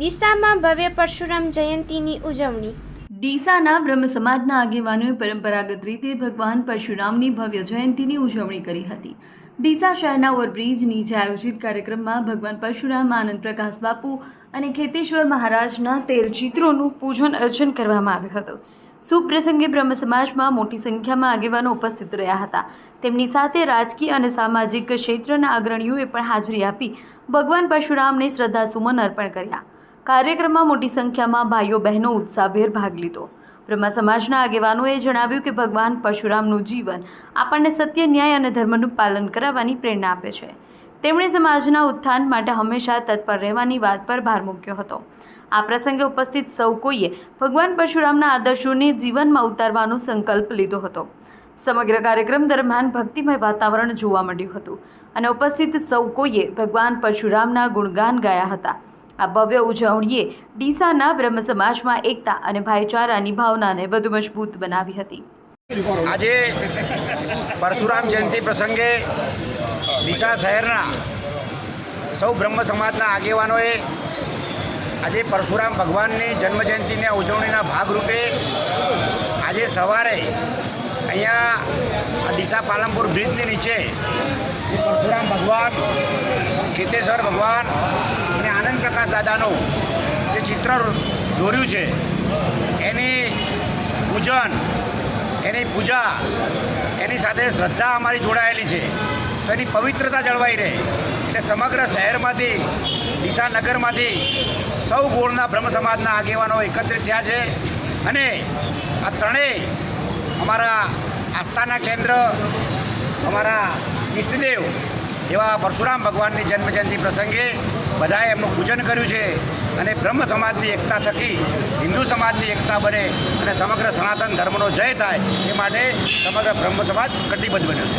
દિશામાં ભવ્ય પરશુરામ જયંતીની ઉજવણી. ડીસાના બ્રહ્મ સમાજના આગેવાનોએ પરંપરાગત રીતે ભગવાન પરશુરામની ભવ્ય જયંતીની ઉજવણી કરી હતી. ડીસા શહેરના ઓવરબ્રિજ નીચે આયોજિત કાર્યક્રમમાં ભગવાન પરશુરામ, આનંદ પ્રકાશ બાપુ અને ખેતેશ્વર મહારાજના તેર ચિત્રોનું પૂજન અર્ચન કરવામાં આવ્યું હતું. શુભ પ્રસંગે બ્રહ્મ સમાજમાં મોટી સંખ્યામાં આગેવાનો ઉપસ્થિત રહ્યા હતા. તેમની સાથે રાજકીય અને સામાજિક ક્ષેત્રના અગ્રણીઓએ પણ હાજરી આપી ભગવાન પરશુરામને શ્રદ્ધાસુમન અર્પણ કર્યા. કાર્યક્રમમાં મોટી સંખ્યામાં ભાઈઓ બહેનો ઉત્સાહભેર ભાગ લીધો. બ્રહ્મા સમાજના આગેવાનોએ જણાવ્યું કે ભગવાન પરશુરામનું જીવન આપણને સત્ય, ન્યાય અને ધર્મનું પાલન કરાવવાની પ્રેરણા આપે છે. તેમણે સમાજના ઉત્થાન માટે હંમેશા તત્પર રહેવાની વાત પર ભાર મૂક્યો હતો. આ પ્રસંગે ઉપસ્થિત સૌ કોઈએ ભગવાન પરશુરામના આદર્શોને જીવનમાં ઉતારવાનો સંકલ્પ લીધો હતો. સમગ્ર કાર્યક્રમ દરમિયાન ભક્તિમય વાતાવરણ જોવા મળ્યું હતું અને ઉપસ્થિત સૌ કોઈએ ભગવાન પરશુરામના ગુણગાન ગાયા હતા. આ ભવ્ય ઉજવણીએ ડીસાના બ્રહ્મ સમાજમાં એકતા અને ભાઈચારાની ભાવનાને વધુ મજબૂત બનાવી હતી. આજે પરશુરામ જયંતિ પ્રસંગે ડીસા શહેરના સૌ બ્રહ્મ સમાજના આગેવાનોએ આજે પરશુરામ ભગવાનની જન્મજયંતિની ઉજવણીના ભાગરૂપે આજે સવારે અહીંયા ડીસા પાલનપુર બ્રિજની નીચે પરશુરામ ભગવાન, ખેતેશ્વર ભગવાન દાદાનું જે ચિત્ર દોર્યું છે, એની પૂજન, એની પૂજા, એની સાથે શ્રદ્ધા અમારી જોડાયેલી છે. તો એની પવિત્રતા જળવાઈ રહે. એટલે સમગ્ર શહેરમાંથી ડીસા નગરમાંથી સૌ ગોળના બ્રહ્મ સમાજના આગેવાનો એકત્રિત થયા છે. અને આ ત્રણેય અમારા આસ્થાના કેન્દ્ર, અમારા ઈષ્ટદેવ એવા પરશુરામ ભગવાનની જન્મજયંતિ પ્રસંગે બધાએ એમનું પૂજન કર્યું છે અને બ્રહ્મ સમાજની એકતા થકી હિન્દુ સમાજની એકતા બને અને સમગ્ર સનાતન ધર્મનો જય થાય એ માટે સમગ્ર બ્રહ્મ સમાજ કટિબદ્ધ બન્યો છે.